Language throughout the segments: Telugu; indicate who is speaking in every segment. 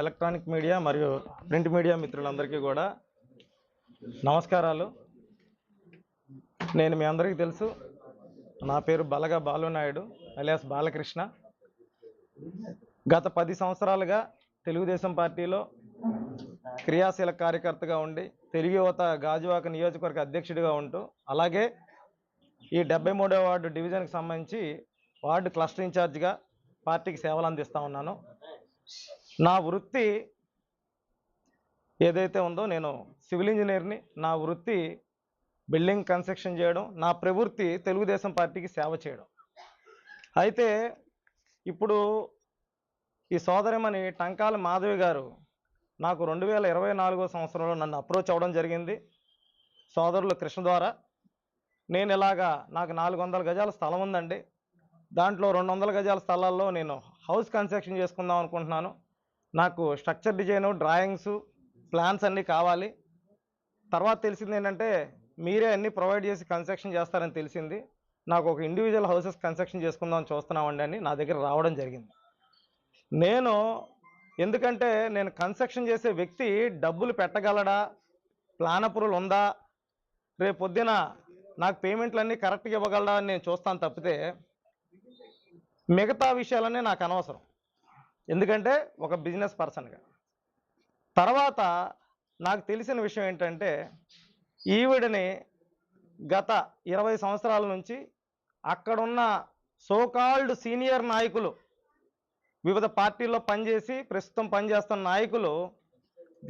Speaker 1: ఎలక్ట్రానిక్ మీడియా మరియు ప్రింట్ మీడియా మిత్రులందరికీ కూడా నమస్కారాలు. నేను మీ అందరికీ తెలుసు నా పేరు బలగా బాలునాయుడు అలియాస్ బాలకృష్ణ. గత పది సంవత్సరాలుగా తెలుగుదేశం పార్టీలో క్రియాశీల కార్యకర్తగా ఉండి తెలుగు యువత గాజువాక నియోజకవర్గ అధ్యక్షుడిగా ఉంటూ అలాగే ఈ డెబ్బై మూడో వార్డు డివిజన్కి సంబంధించి వార్డు క్లస్టర్ ఇన్ఛార్జ్గా పార్టీకి సేవలు అందిస్తూ ఉన్నాను. నా వృత్తి ఏదైతే ఉందో నేను సివిల్ ఇంజనీర్ని నా వృత్తి బిల్డింగ్ కన్స్ట్రక్షన్ చేయడం నా ప్రవృత్తి తెలుగుదేశం పార్టీకి సేవ చేయడం. అయితే ఇప్పుడు ఈ సోదరిమణి టంకాల మాధవి గారు నాకు రెండు వేల ఇరవై నాలుగో సంవత్సరంలో నన్ను అప్రోచ్ అవ్వడం జరిగింది. సోదరులు కృష్ణ ద్వారా. నేను ఇలాగా నాకు నాలుగు వందల గజాల స్థలం ఉందండి. దాంట్లో రెండు వందల గజాల స్థలాల్లో నేను హౌస్ కన్స్ట్రక్షన్ చేసుకుందాం అనుకుంటున్నాను. నాకు స్ట్రక్చర్ డిజైను డ్రాయింగ్స్ ప్లాన్స్ అన్నీ కావాలి. తర్వాత తెలిసింది ఏంటంటే మీరే అన్నీ ప్రొవైడ్ చేసి కన్స్ట్రక్షన్ చేస్తారని తెలిసింది. నాకు ఒక ఇండివిజువల్ హౌసెస్ కన్స్ట్రక్షన్ చేసుకుందాం చూస్తున్నామండి అని నా దగ్గర రావడం జరిగింది. నేను ఎందుకంటే నేను కన్స్ట్రక్షన్ చేసే వ్యక్తి డబ్బులు పెట్టగలడా? ప్లాన్ అప్రూవల్ ఉందా? రేపు పొద్దున నాకు పేమెంట్లు అన్నీ కరెక్ట్గా ఇవ్వగలడా అని నేను చూస్తాను తప్పితే మిగతా విషయాలన్నీ నాకు అనవసరం. ఎందుకంటే ఒక బిజినెస్ పర్సన్గా. తర్వాత నాకు తెలిసిన విషయం ఏంటంటే ఈవిడని గత ఇరవై సంవత్సరాల నుంచి అక్కడున్న సోకాల్డ్ సీనియర్ నాయకులు వివిధ పార్టీల్లో పనిచేసి ప్రస్తుతం పనిచేస్తున్న నాయకులు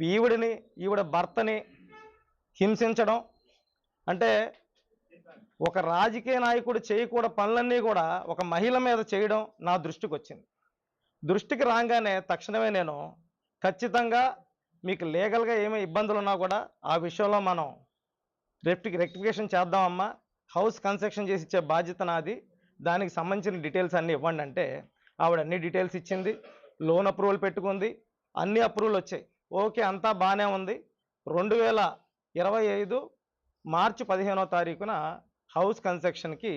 Speaker 1: ఈవిడిని ఈవిడ భర్తని హింసించడం అంటే ఒక రాజకీయ నాయకుడు చేయకూడ పనులన్నీ కూడా ఒక మహిళ మీద చేయడం నా దృష్టికి వచ్చింది దృష్టికి రాగానే తక్షణమే నేను ఖచ్చితంగా మీకు లీగల్గా ఏమీ ఇబ్బందులు ఉన్నా కూడా ఆ విషయంలో మనం రెక్టి రెక్టిఫికేషన్ చేద్దామమ్మా. హౌస్ కన్స్ట్రక్షన్ చేసి ఇచ్చే బాధ్యత నాది. దానికి సంబంధించిన డీటెయిల్స్ అన్నీ ఇవ్వండి అంటే ఆవిడ అన్ని డీటెయిల్స్ ఇచ్చింది. లోన్ అప్రూవల్ పెట్టుకుంది. అన్ని అప్రూవల్ వచ్చాయి. ఓకే అంతా బాగానే ఉంది. రెండు వేల ఇరవై ఐదు మార్చి పదిహేనో తారీఖున హౌస్ కన్స్ట్రక్షన్కి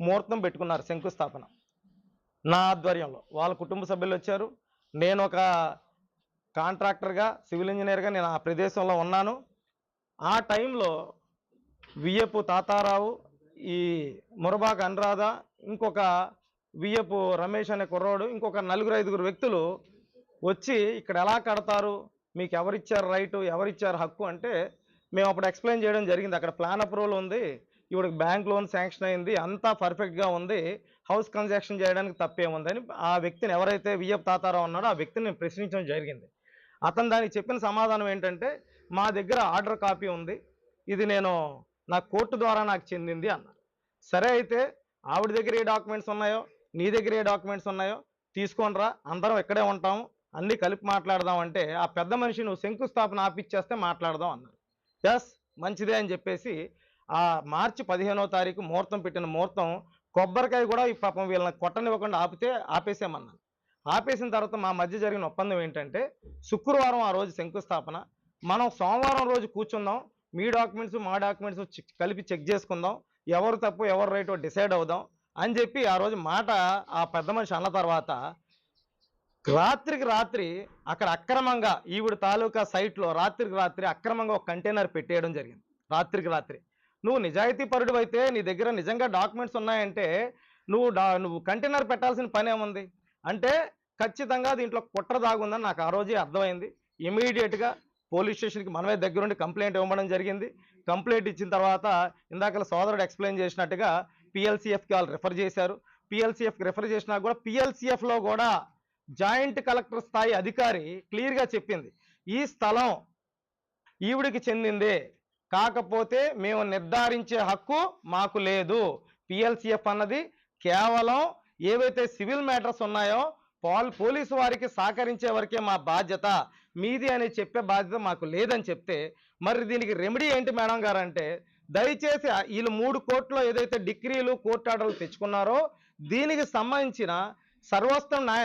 Speaker 1: ముహూర్తం పెట్టుకున్నారు శంకుస్థాపన. నా ఆధ్వర్యంలో వాళ్ళ కుటుంబ సభ్యులు వచ్చారు. నేను ఒక కాంట్రాక్టర్గా సివిల్ ఇంజనీర్గా నేను ఆ ప్రదేశంలో ఉన్నాను. ఆ టైంలో వియ్యపు తాతారావు ఈ మురబాక అనురాధ ఇంకొక వియ్యపు రమేష్ అనే కుర్రోడు ఇంకొక నలుగురు ఐదుగురు వ్యక్తులు వచ్చి ఇక్కడ ఎలా కడతారు మీకు ఎవరిచ్చారు రైటు ఎవరిచ్చారు హక్కు అంటే మేము అప్పుడు ఎక్స్ప్లెయిన్ చేయడం జరిగింది. అక్కడ ప్లాన్ అప్రూవల్ ఉంది. ఇవిడికి బ్యాంక్ లోన్ శాంక్షన్ అయింది. అంతా పర్ఫెక్ట్గా ఉంది. హౌస్ కన్స్ట్రక్షన్ చేయడానికి తప్పేముందని ఆ వ్యక్తిని ఎవరైతే వియ్యప్ తాతారావు ఉన్నాడో ఆ వ్యక్తిని ప్రశ్నించడం జరిగింది. అతను దానికి చెప్పిన సమాధానం ఏంటంటే మా దగ్గర ఆర్డర్ కాపీ ఉంది. ఇది నేను నా కోర్టు ద్వారా నాకు చెందింది అన్నారు. సరే అయితే ఆవిడ దగ్గర ఏ డాక్యుమెంట్స్ ఉన్నాయో నీ దగ్గర ఏ డాక్యుమెంట్స్ ఉన్నాయో తీసుకోనరా అందరం ఇక్కడే ఉంటాము. అన్నీ కలిపి మాట్లాడదాం అంటే ఆ పెద్ద మనిషి నువ్వు శంకుస్థాపన ఆపిచ్చేస్తే మాట్లాడదాం అన్నారు. ఎస్ మంచిదే అని చెప్పేసి ఆ మార్చి పదిహేనో తారీఖు ముహూర్తం పెట్టిన ముహూర్తం కొబ్బరికాయ కూడా ఈ పాపం వీళ్ళని కొట్టనివ్వకుండా ఆపితే ఆపేసామన్నాను ఆపేసిన తర్వాత మా మధ్య జరిగిన ఒప్పందం ఏంటంటే శుక్రవారం ఆ రోజు శంకుస్థాపన. మనం సోమవారం రోజు కూర్చుందాం మీ డాక్యుమెంట్స్ మా డాక్యుమెంట్స్ కలిపి చెక్ చేసుకుందాం ఎవరు తప్పు ఎవరు రైటో డిసైడ్ అవుదాం అని చెప్పి ఆ రోజు మాట ఆ పెద్ద మనిషి అన్న తర్వాత రాత్రికి రాత్రి అక్కడ అక్రమంగా ఈవిడ తాలూకా సైట్లో రాత్రికి రాత్రి అక్రమంగా ఒక కంటైనర్ పెట్టేయడం జరిగింది. రాత్రికి రాత్రి. నువ్వు నిజాయితీ పరుడు అయితే నీ దగ్గర నిజంగా డాక్యుమెంట్స్ ఉన్నాయంటే నువ్వు డా నువ్వు కంటైనర్ పెట్టాల్సిన పని ఏముంది అంటే ఖచ్చితంగా దీంట్లో కుట్ర దాగుందని నాకు ఆ రోజే అర్థమైంది. ఇమీడియట్గా పోలీస్ స్టేషన్కి మనమే దగ్గరుండి కంప్లైంట్ ఇవ్వడం జరిగింది. కంప్లైంట్ ఇచ్చిన తర్వాత ఇందాక సోదరుడు ఎక్స్ప్లెయిన్ చేసినట్టుగా పిఎల్సిఎఫ్కి వాళ్ళు రిఫర్ చేశారు. పిఎల్సిఎఫ్కి రిఫర్ చేసినా కూడా పిఎల్సిఎఫ్లో కూడా జాయింట్ కలెక్టర్ స్థాయి అధికారి క్లియర్గా చెప్పింది. ఈ స్థలం ఈవిడికి చెందిందే కాకపోతే మేము నిర్ధారించే హక్కు మాకు లేదు. పిఎల్సిఎఫ్ అన్నది కేవలం ఏవైతే సివిల్ మ్యాటర్స్ ఉన్నాయో పాల్ పోలీసు వారికి సహకరించే వరకే మా బాధ్యత. మీది అని చెప్పే బాధ్యత మాకు లేదని చెప్తే మరి దీనికి రెమెడీ ఏంటి మేడం గారు అంటే దయచేసి వీళ్ళు మూడు కోర్టులో ఏదైతే డిగ్రీలు కోర్టు ఆర్డర్లు తెచ్చుకున్నారో దీనికి సంబంధించిన సర్వస్వం న్యాయ